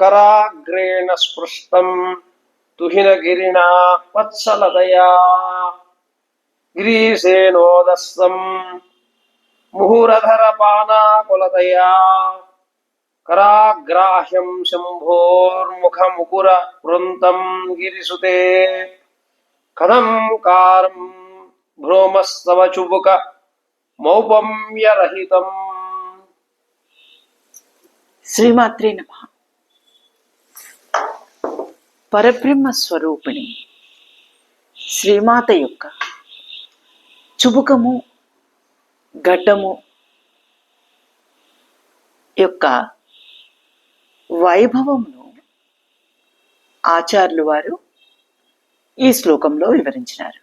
కరాగ్రేణ స్పృష్టం తుహినగిరిణా వత్సలదయా గిరీశేనోదస్సం ముహురధర పానాకులదయా కరాగ్రాహ్యం శంభోర్ముఖముకుర వృంతం గిరిసుతే. కథం కారం భ్రోమస్తవ చుబుక మౌపమ్యరహితం. శ్రీమాత్రి నమ. పరబ్రహ్మ స్వరూపిణి. శ్రీమాత యొక్క చుబుకము గడ్డము యొక్క వైభవమును ఆచార్యులు వారు ఈ శ్లోకంలో వివరించినారు.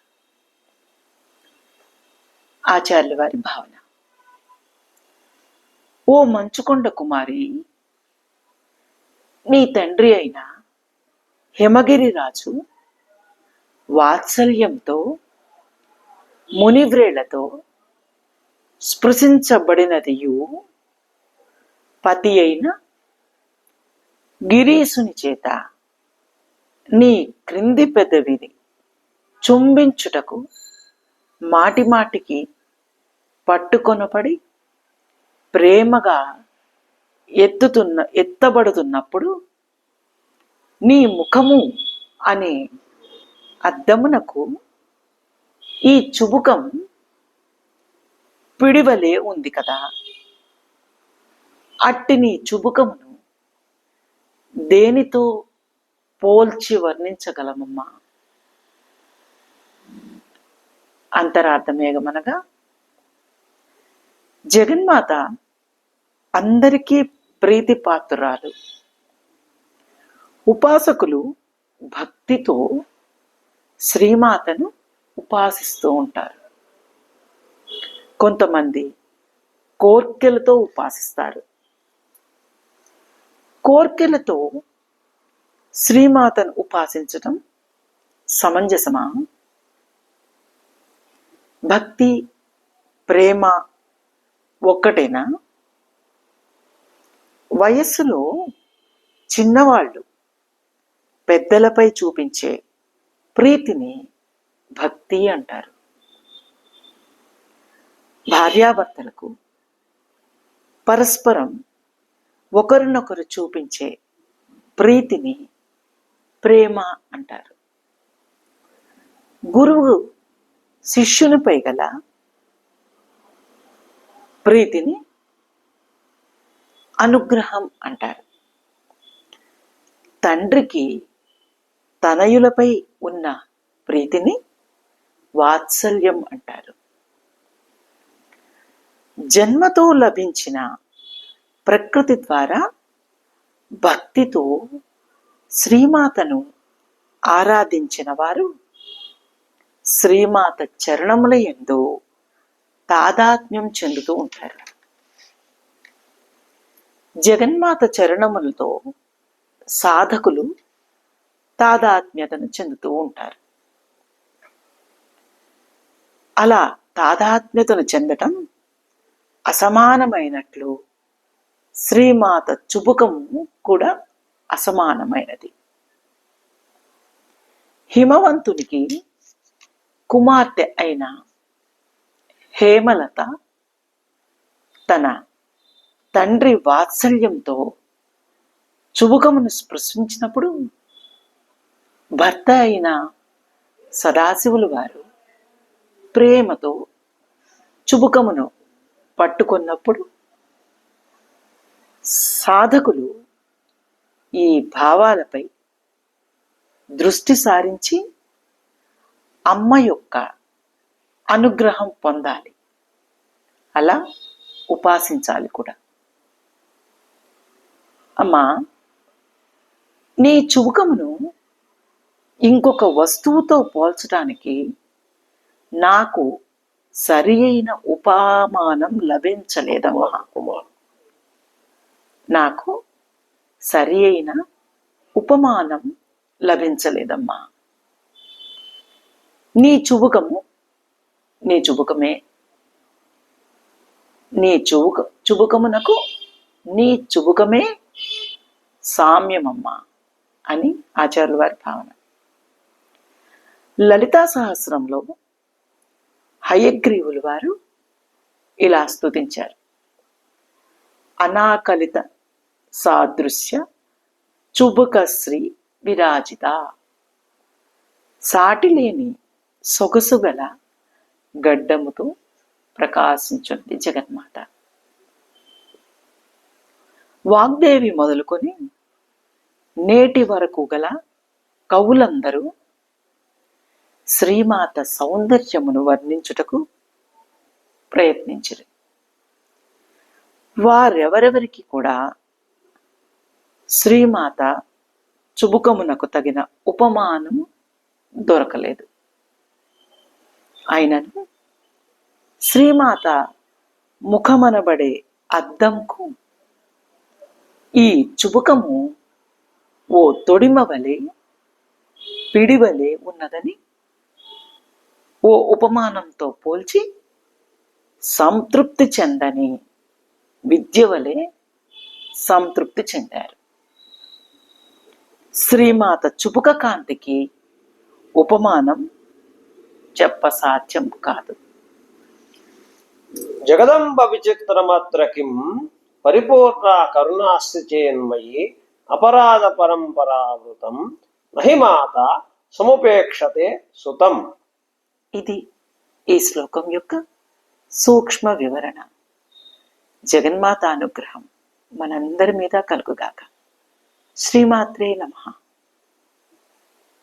ఆచార్యుల వారి భావన. ఓ మంచుకొండ కుమారి నీ తండ్రి అయిన హిమగిరిరాజు వాత్సల్యంతో మునివ్రేళ్ళతో స్పృశించబడినదియు పతి అయిన గిరీసుని చేత నీ క్రింది పెదవిని చుంబించుటకు మాటిమాటికి పట్టుకొనబడి ప్రేమగా ఎత్తుతున్న ఎత్తబడుతున్నప్పుడు నీ ముఖము అనే అద్దమునకు ఈ చుబుకం పిడివలే ఉంది కదా. అట్టి నీ చుబుకమును దేనితో పోల్చి వర్ణించగలమమ్మా? అంతరార్థమేగమనగా జగన్మాత అందరికీ ప్రీతిపాత్రురాలు. ఉపాసకులు భక్తితో శ్రీమాతను ఉపాసిస్తూ ఉంటారు. కొంతమంది కోర్కెలతో ఉపాసిస్తారు. కోర్కెలతో శ్రీమాతను ఉపాసించటం సమంజసమా? భక్తి ప్రేమ ఒక్కటేనా? వయస్సులో చిన్నవాళ్ళు పెద్దలపై చూపించే ప్రీతిని భక్తి అంటారు. భార్యాభర్తలకు పరస్పరం ఒకరినొకరు చూపించే ప్రీతిని ప్రేమ అంటారు. గురువు శిష్యునిపై గల ప్రీతిని అనుగ్రహం అంటారు. తండ్రికి తనయులపై ఉన్న ప్రీతిని వాత్సల్యం అంటారు. జన్మతో లభించిన ప్రకృతి ద్వారా భక్తితో శ్రీమాతను ఆరాధించిన వారు శ్రీమాత చరణముల ఎందు తాదాత్మ్యం చెందుతూ ఉంటారు. జగన్మాత చరణములతో సాధకులు తాదాత్మ్యతను చెందుతూ ఉంటారు. అలా తాదాత్మ్యతను చెందటం అసమానమైనట్లు శ్రీమాత చుబుకము కూడా అసమానమైనది. హిమవంతునికి కుమార్తె అయిన హేమలత తన తండ్రి వాత్సల్యంతో చుబుకమును స్పృశించినప్పుడు భర్త అయిన సదాశివులు వారు ప్రేమతో చుబుకమును పట్టుకున్నప్పుడు సాధకులు ఈ భావాలపై దృష్టి సారించి అమ్మ యొక్క అనుగ్రహం పొందాలి. అలా ఉపాసించాలి కూడా. అమ్మా నీ చుబుకమును ఇంకొక వస్తువుతో పోల్చడానికి నాకు సరి అయిన ఉపమానం లభించలేదమ్మా. నాకు సరి అయిన ఉపమానం లభించలేదమ్మా. నీ చుబుకము నీ చుబుకమే నీ చుబుక చుబుకమునకు నీ చుబుకమే సామ్యమమ్మా అని ఆచార్యుల వారి భావన. లలితా సహస్రంలో హయగ్రీవులు వారు ఇలా స్తుతించారు. అనాకలిత సాదృశ్య చుబుకశ్రీ విరాజిత. సాటిలేని సొగసుగల గడ్డముతో ప్రకాశించుంది జగన్మాత. వాగ్దేవి మొదలుకొని నేటి వరకు గల కవులందరూ శ్రీమాత సౌందర్యమును వర్ణించుటకు ప్రయత్నించరు. వారెవరెవరికి కూడా శ్రీమాత చుబుకమునకు తగిన ఉపమానం దొరకలేదు. అయినను శ్రీమాత ముఖమనబడే అద్దంకు ఈ చుబుకము ఓ తొడిమ వలె పిడివలే ఉన్నదని ఓ ఉపమానంతో పోల్చి సంతృప్తి చెందని విద్య వలె సంతృప్తి చెందారు. శ్రీమాత చుపుక కాంతికి ఉపమానం చెప్పసాధ్యం కాదు. జగదంబ విచిత్రమత్రకి పరిపూర్ణ కరుణాస్తిచేన్మయి అపరాధ పరంపరావృతం. మహిమాత సముపేక్షతే సుతం. ఇది ఈ శ్లోకం యొక్క సూక్ష్మ వివరణ. జగన్మాత అనుగ్రహం మనందరి మీద కలుగుగాక. శ్రీమాత్రే నమః.